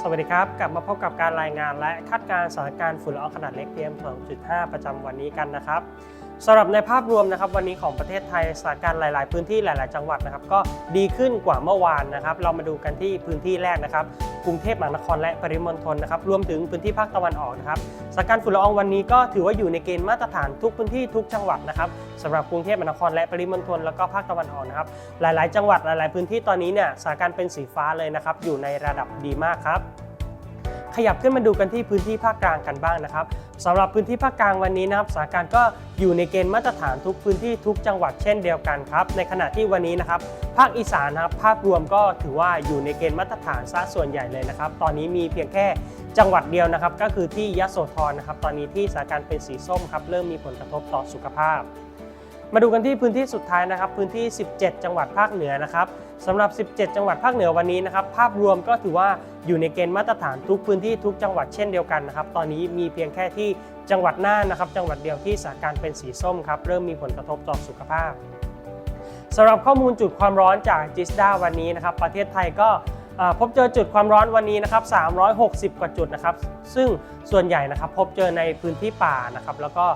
สวัสดีครับ กลับมาพบกับการรายงานและคาดการณ์สถานการณ์ฝุ่นละอองขนาดเล็ก PM 2.5 ประจำวันนี้กันนะครับ สำหรับในภาพรวมนะครับวันนี้ของประเทศไทยสถานการณ์หลาย ๆ พื้นที่หลาย ๆ จังหวัดนะครับก็ดีขึ้นกว่าเมื่อวานนะครับเรามาดูกันที่พื้นที่แรกนะครับกรุงเทพมหานครและปริมณฑลนะครับรวมถึงพื้นที่ภาคตะวันออกนะครับสถานการณ์ฝุ่นละอองวันนี้ก็ถือว่าอยู่ในเกณฑ์มาตรฐานทุกพื้นที่ทุกจังหวัดนะครับสำหรับกรุงเทพมหานครและปริมณฑลแล้วก็ภาคตะวันออกนะครับหลาย ๆ จังหวัดหลาย ๆ พื้นที่ตอนนี้เนี่ยสถานการณ์เป็นสีฟ้าเลยนะครับอยู่ในระดับดีมากครับ ขยับขึ้นมาดูกันที่พื้นที่ภาคกลางกันบ้างนะครับสำหรับพื้นที่ภาคกลางวันนี้นะครับสถานการณ์ก็อยู่ในเกณฑ์มาตรฐานทุกพื้นที่ทุกจังหวัดเช่นเดียวกันครับในขณะที่วันนี้นะครับภาคอีสานนะครับภาพรวมก็ถือว่าอยู่ในเกณฑ์มาตรฐานซะส่วนใหญ่เลยนะครับ ตอนนี้มีเพียงแค่จังหวัดเดียวนะครับ ก็คือที่ยะโสธรนะครับ ตอนนี้ที่สถานการณ์เป็นสีส้มครับเริ่มมีผลกระทบต่อสุขภาพ มาดูกันที่พื้นที่สุดท้ายนะครับ พื้นที่ 17 จังหวัดภาคเหนือนะครับสำหรับ 17 จังหวัดภาคเหนือวันนี้นะครับภาพรวมก็ถือว่าอยู่ในเกณฑ์มาตรฐานทุกพื้นที่ทุกจังหวัดเช่นเดียวกันนะครับ ตอนนี้มีเพียงแค่ที่จังหวัดน่านนะครับ จังหวัดเดียวที่สถานการณ์เป็นสีส้มครับเริ่มมีผลกระทบต่อสุขภาพสำหรับข้อมูลจุดความร้อนจากจิสดาวันนี้นะครับ ประเทศไทยก็พบเจอจุดความร้อนวันนี้นะครับ 360 กว่าจุดนะครับ ซึ่งส่วนใหญ่นะครับพบเจอในพื้นที่ป่านะครับ แล้วก็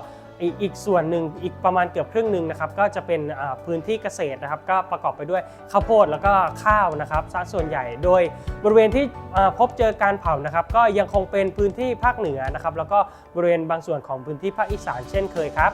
อีกอีกส่วนหนึ่งอีกประมาณเกือบครึ่งหนึ่งนะครับก็จะเป็นพื้นที่เกษตรนะครับ ก็ประกอบไปด้วยข้าวโพดแล้วก็ข้าวนะครับซะส่วนใหญ่โดยบริเวณที่พบเจอการเผานะครับ ก็ยังคงเป็นพื้นที่ภาคเหนือนะครับ แล้วก็บริเวณบางส่วนของพื้นที่ภาคอีสานเช่นเคยครับ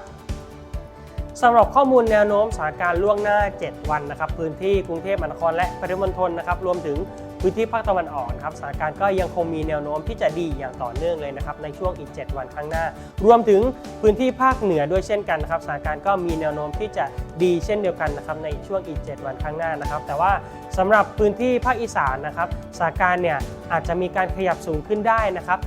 สำหรับข้อมูลแนวโน้มสถานการณ์ล่วงหน้า 7 วันนะครับพื้นที่กรุงเทพมหานครและปริมณฑลนะครับรวมถึงพื้นที่ภาคตะวันออกนะครับสถานการณ์ก็ยังคงมีแนวโน้มที่จะดีอย่างต่อเนื่องเลยนะครับในช่วงอีก 7 วันข้างหน้า รวมถึงพื้นที่ภาคเหนือด้วยเช่นกันนะครับสถานการณ์ก็มีแนวโน้มที่จะดีเช่นเดียวกันนะครับในช่วงอีก 7 วันข้างหน้านะครับ แต่ว่าสำหรับพื้นที่ภาคอีสานนะครับสถานการณ์เนี่ยอาจจะมีการขยับสูงขึ้นได้นะครับ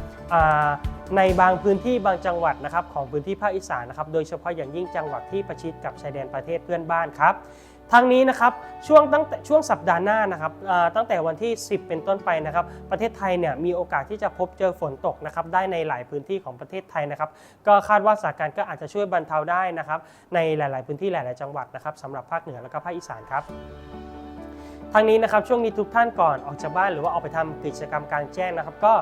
ในบางพื้นที่บางจังหวัดนะครับของพื้นที่ภาคอีสานนะครับ โดยเฉพาะอย่างยิ่งจังหวัดที่ประชิดกับชายแดนประเทศเพื่อนบ้านครับทั้งนี้นะครับช่วงตั้งแต่ช่วงสัปดาห์หน้านะครับตั้งแต่วันที่ 10 เป็นต้นไปนะครับ ประเทศไทยเนี่ยมีโอกาสที่จะพบเจอฝนตกนะครับได้ในหลายพื้นที่ของประเทศไทยนะครับ ก็คาดว่าสถานการณ์ก็อาจจะช่วยบรรเทาได้นะครับ ในหลาย ๆ พื้นที่หลาย ๆ จังหวัดนะครับสำหรับภาคเหนือและก็ภาคอีสานครับ ทางนี้นะครับช่วงนี้ทุกท่านก่อนออกจากบ้านหรือว่าออกไปทำกิจกรรมกลางแจ้งนะครับ ก็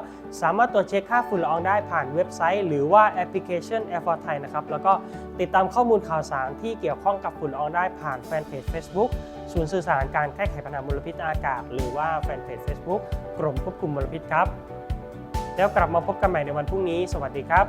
สามารถตรวจเช็คค่าฝุ่นละอองได้ผ่านเว็บไซต์ หรือว่าแอปพลิเคชัน Air for Thai นะครับแล้วก็ติดตามข้อมูลข่าวสารที่เกี่ยวข้องกับฝุ่นละอองได้ผ่านแฟนเพจ Facebook ศูนย์สื่อสารการแก้ไขปัญหามลพิษอากาศ หรือว่าแฟนเพจ Facebook กรมควบคุมมลพิษครับ แล้วกลับมาพบกันใหม่ในวันพรุ่งนี้ สวัสดีครับ